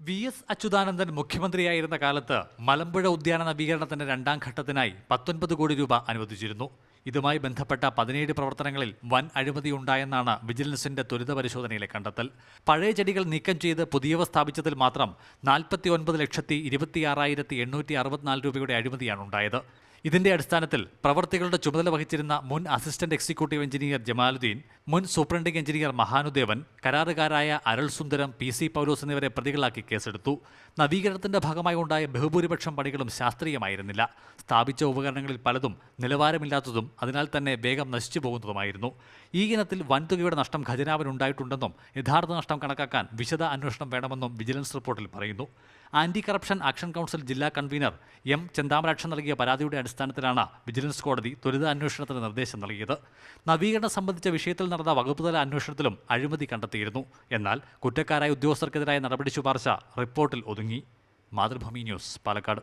V S Achuthanandan മുഖ്യമന്ത്രിയായിരുന്ന കാലത്ത് മലമ്പുഴ ഉദ്യാന നവീകരണത്തിന്റെ രണ്ടാം ഘട്ടത്തിനായി പത്തൊൻപത് കോടി രൂപ അനുവദിച്ചിരുന്നു. ഇതുമായി ബന്ധപ്പെട്ട പതിനേഴ് പ്രവർത്തനങ്ങളിൽ വൻ അഴിമതി ഉണ്ടായെന്നാണ് വിജിലൻസിന്റെ ത്വരിത പരിശോധനയിലെ കണ്ടെത്തൽ. പഴയ ചെടികൾ നീക്കം ചെയ്ത് പുതിയവ സ്ഥാപിച്ചതിൽ മാത്രം നാൽപ്പത്തി ഒൻപത് ലക്ഷത്തി ഇരുപത്തിയാറായിരത്തി എണ്ണൂറ്റി അറുപത്തിനാല് രൂപയുടെ അഴിമതിയാണ് ഉണ്ടായത്. ഇതിന്റെ അടിസ്ഥാനത്തിൽ പ്രവർത്തികളുടെ ചുമതല വഹിച്ചിരുന്ന മുൻ അസിസ്റ്റന്റ് എക്സിക്യൂട്ടീവ് എഞ്ചിനീയർ ജമാലുദ്ദീൻ മുൻ സൂപ്രണ്ടിംഗ് എഞ്ചിനീയർ മഹാനുദേവൻ കരാറുകാരായ അരുൾ സുന്ദരം പി സി പൗലോസ് എന്നിവരെ പ്രതികളാക്കി കേസെടുത്തു. നവീകരണത്തിന്റെ ഭാഗമായി ഉണ്ടായ ബഹുഭൂരിപക്ഷം പണികളും ശാസ്ത്രീയമായിരുന്നില്ല. സ്ഥാപിച്ച ഉപകരണങ്ങളിൽ പലതും നിലവാരമില്ലാത്തതും അതിനാൽ തന്നെ വേഗം നശിച്ചു പോകുന്നതുമായിരുന്നു. ഈ ഇനത്തിൽ വൻതുകയുടെ നഷ്ടം ഖജനാവിനുണ്ടായിട്ടുണ്ടെന്നും യഥാർത്ഥ നഷ്ടം കണക്കാക്കാൻ വിശദ അന്വേഷണം വേണമെന്നും വിജിലൻസ് റിപ്പോർട്ടിൽ പറയുന്നു. ആന്റി കറപ്ഷൻ ആക്ഷൻ കൗൺസിൽ ജില്ലാ കൺവീനർ എം ചെന്താമരാക്ഷൻ നൽകിയ പരാതിയുടെ അടിസ്ഥാനത്തിലാണ് വിജിലൻസ് കോടതി ത്വരിത അന്വേഷണത്തിന് നിർദ്ദേശം നൽകിയത്. നവീകരണം സംബന്ധിച്ച വിഷയത്തിൽ നടന്ന വകുപ്പുതല അന്വേഷണത്തിലും അഴിമതി കണ്ടെത്തിയിരുന്നു. എന്നാൽ കുറ്റക്കാരായ ഉദ്യോഗസ്ഥർക്കെതിരായ നടപടി ശുപാർശ റിപ്പോർട്ടിൽ ഒതുങ്ങി. മാതൃഭൂമി ന്യൂസ് പാലക്കാട്.